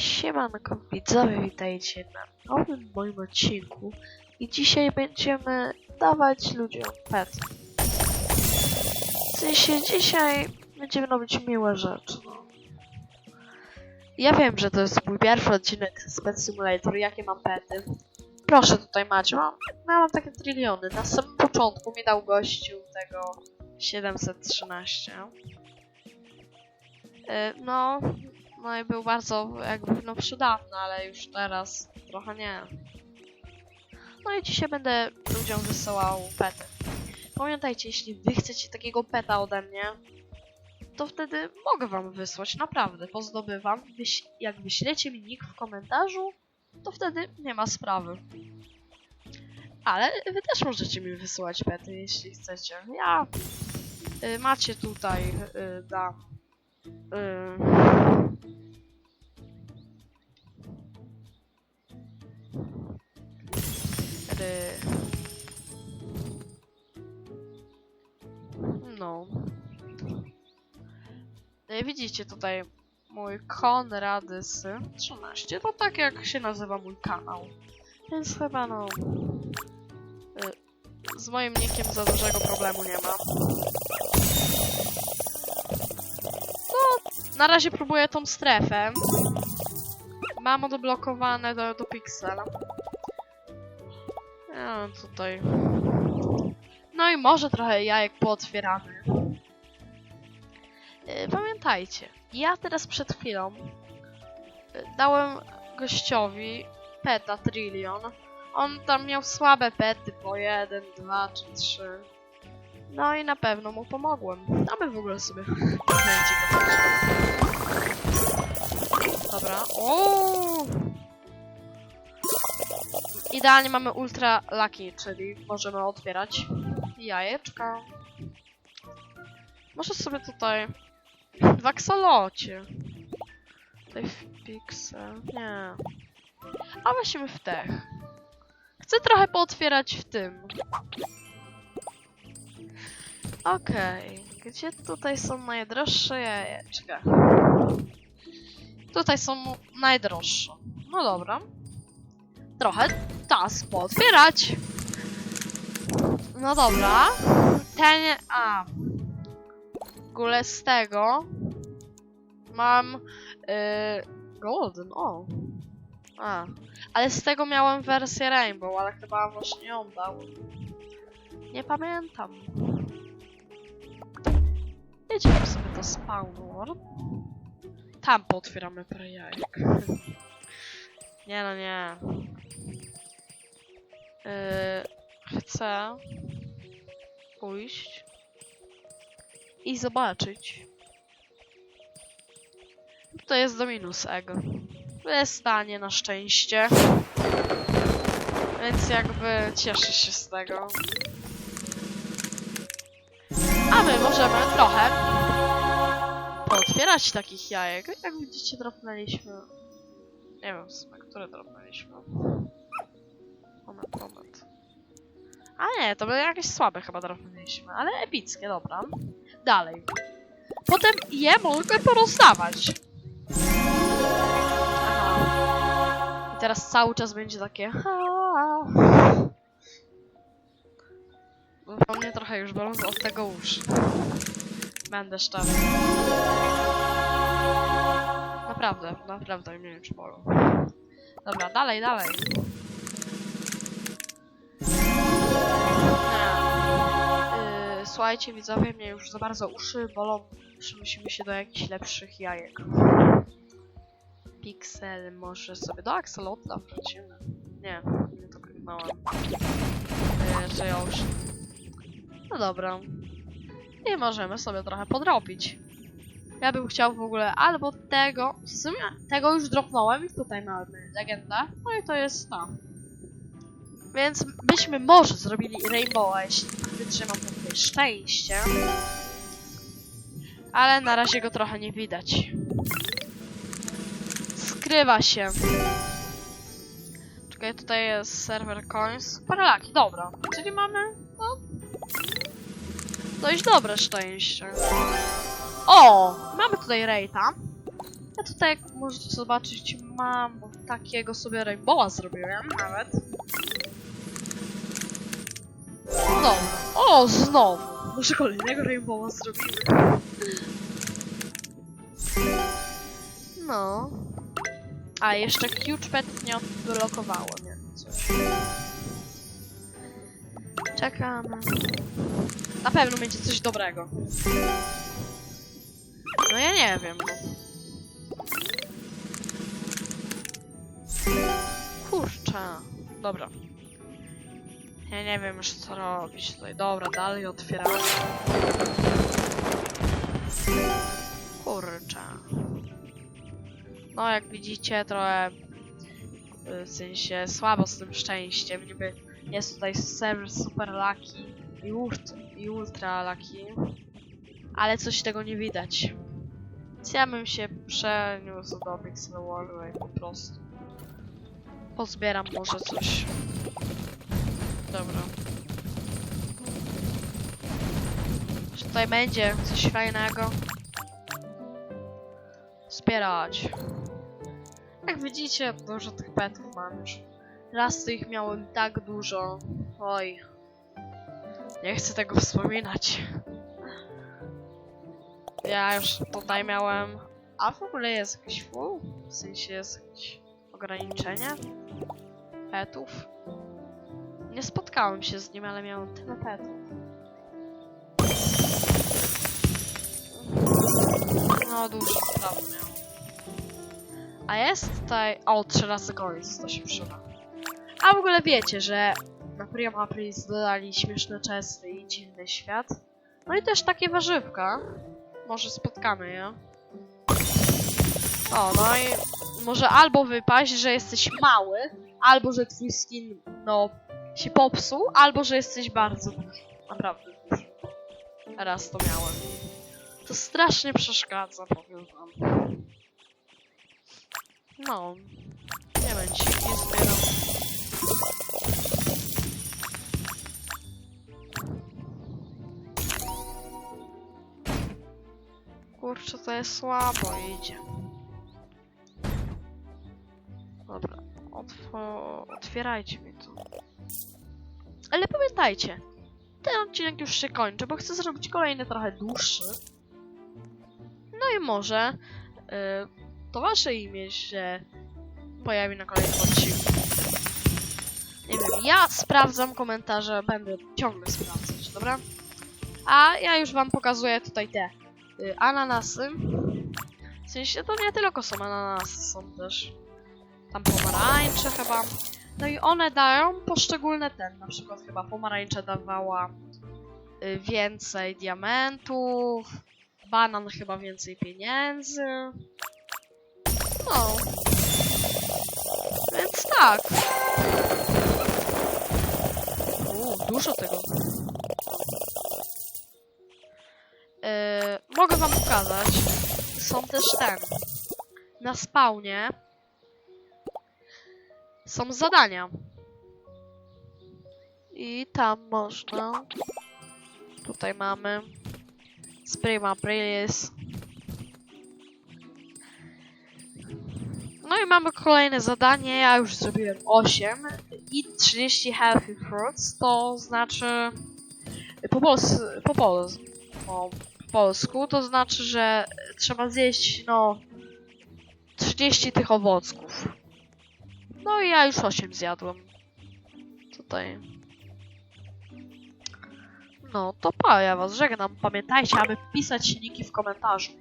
Siemanko widzowie, witajcie na nowym moim odcinku i dzisiaj będziemy dawać ludziom pet. W sensie dzisiaj będziemy robić miłe rzeczy. No. Ja wiem, że to jest mój pierwszy odcinek z Pet Simulator, jakie mam pety. Proszę tutaj macie, mam, ja mam takie triliony. Na samym początku mi dał gościu tego 713. Y, No, no i był bardzo jakby no przydatny, ale już teraz trochę nie. No i dzisiaj będę ludziom wysyłał pety. Pamiętajcie, jeśli wy chcecie takiego peta ode mnie, to wtedy mogę wam wysłać, naprawdę, pozdobywam. Wyś jak wyślecie mi nick w komentarzu, to wtedy nie ma sprawy. Ale wy też możecie mi wysyłać pety, jeśli chcecie. Ja y, macie tutaj, y. Y. No. E, Widzicie tutaj mój Konradys 13. To tak jak się nazywa mój kanał. Więc chyba no. e, Z moim nickiem za dużego problemu nie ma. Na razie próbuję tą strefę. Mam odblokowane do, do piksela. Ja tutaj. No i może trochę jajek pootwieramy. Yy, Pamiętajcie, ja teraz przed chwilą yy, dałem gościowi peta Trillion. On tam miał słabe pety po 1, 2 czy 3. No i na pewno mu pomogłem. A my w ogóle sobie Dobra. O! Idealnie mamy ultra lucky, czyli możemy otwierać jajeczka. Może sobie tutaj w aksolocie. Tutaj w pixel. Nie. A weźmy w tech. Chcę trochę pootwierać w tym. Okej. Gdzie tutaj są najdroższe jajeczka? Tutaj są najdroższe. No dobra. Trochę czas pootwierać. No dobra. Ten... A. W ogóle z tego... Mam... Yy, golden, o. A. Ale z tego miałem wersję Rainbow, ale chyba właśnie ją dał. Nie pamiętam. Jedziemy sobie do Spawn World. Tam pootwieramy parę jajek. Nie no nie. Yy, chcę pójść i zobaczyć. To jest Dominus Egg. Wystanie na szczęście. Więc jakby cieszę się z tego. A my możemy trochę pootwierać takich jajek. Jak widzicie, dropnęliśmy. Nie wiem w sumie, które dropnęliśmy. Moment, moment. A nie, to były jakieś słabe chyba dropnęliśmy, ale epickie, dobra. Dalej. Potem je mogę porozdawać. I teraz cały czas będzie takie. Bo mnie trochę już bolą od tego uszy. Będę szczery. Naprawdę, naprawdę mnie już bolą. Dobra, dalej, dalej. Yy, słuchajcie, widzowie, mnie już za bardzo uszy bolą. Przenosimy się do jakichś lepszych jajek. Pixel, może sobie do Axolotla wrócimy. Nie, nie to kliknąłem. Yy, że ja już... No dobra. I możemy sobie trochę podrobić. Ja bym chciał w ogóle albo tego, w sumie tego już dropnąłem i tutaj mamy legendę, no i to jest ta. Więc byśmy może zrobili Rainbowa, jeśli wytrzymam takie szczęście. Ale na razie go trochę nie widać. Skrywa się. Czekaj, tutaj jest server coins. Paralaki, dobra. Czyli mamy, no... Dość dobre szczęście. O! Mamy tutaj rejta. Ja tutaj, jak możecie zobaczyć, mam takiego sobie rainbowa zrobiłem nawet. No, o, znowu! Może kolejnego rainbowa zrobimy. No. A, jeszcze huge pet nie odblokowało? Coś. Czekamy. Na pewno będzie coś dobrego. No ja nie wiem. Kurczę. Dobra. Ja nie wiem już co robić tutaj. Dobra, dalej otwieramy. Kurczę. No jak widzicie trochę y, w sensie słabo z tym szczęściem. Niby jest tutaj serwer super lucky i, ult i ultra lucky. Ale coś tego nie widać. Więc ja bym się przeniósł do Pixel World po prostu. Pozbieram może coś. Dobra. Czy tutaj będzie coś fajnego? Zbierać. Jak widzicie, dużo tych petów mam już. Raz to ich miałem tak dużo. Oj. Nie chcę tego wspominać. Ja już tutaj miałem. A w ogóle jest jakiś full? W sensie jest jakieś ograniczenie petów? Nie spotkałem się z nim, ale miałem tyle petów. No dużo miałem. A jest tutaj... O, 13 końc, to się przyda. A w ogóle wiecie, że na Priam Aprilis dodali śmieszne czesty i dziwny świat. No i też takie warzywka. Może spotkamy je. O, no i może albo wypaść, że jesteś mały, albo że twój skin, no, się popsuł, albo że jesteś bardzo duży. Naprawdę duży. Raz to miałem. To strasznie przeszkadza, powiem wam. No. Nie będzie, nie zbieram. Kurczę, to jest słabo idzie. Dobra, otwierajcie mi to. Ale pamiętajcie, ten odcinek już się kończy, bo chcę zrobić kolejny trochę dłuższy. No i może y, to wasze imię się pojawi na kolejnym odcinku. Nie wiem, ja sprawdzam komentarze, będę ciągle sprawdzać, dobra? A ja już wam pokazuję tutaj te ananasy. W sensie to nie tylko są ananasy, są też tam pomarańcze chyba. No i one dają poszczególne ten, na przykład chyba pomarańcza dawała y, więcej diamentów, banan chyba więcej pieniędzy. No. Więc tak. U, dużo tego. Mogę wam pokazać. Są też ten. Na spawnie są zadania. I tam można. Tutaj mamy. Spray Aprilis. No i mamy kolejne zadanie. Ja już zrobiłem 8. I 30 healthy fruits. To znaczy. Po, pols po, pols po polsku to znaczy, że trzeba zjeść no 30 tych owocków. No i ja już 8 zjadłem. Tutaj. No to pa, ja was żegnam. Pamiętajcie, aby pisać silniki w komentarzu.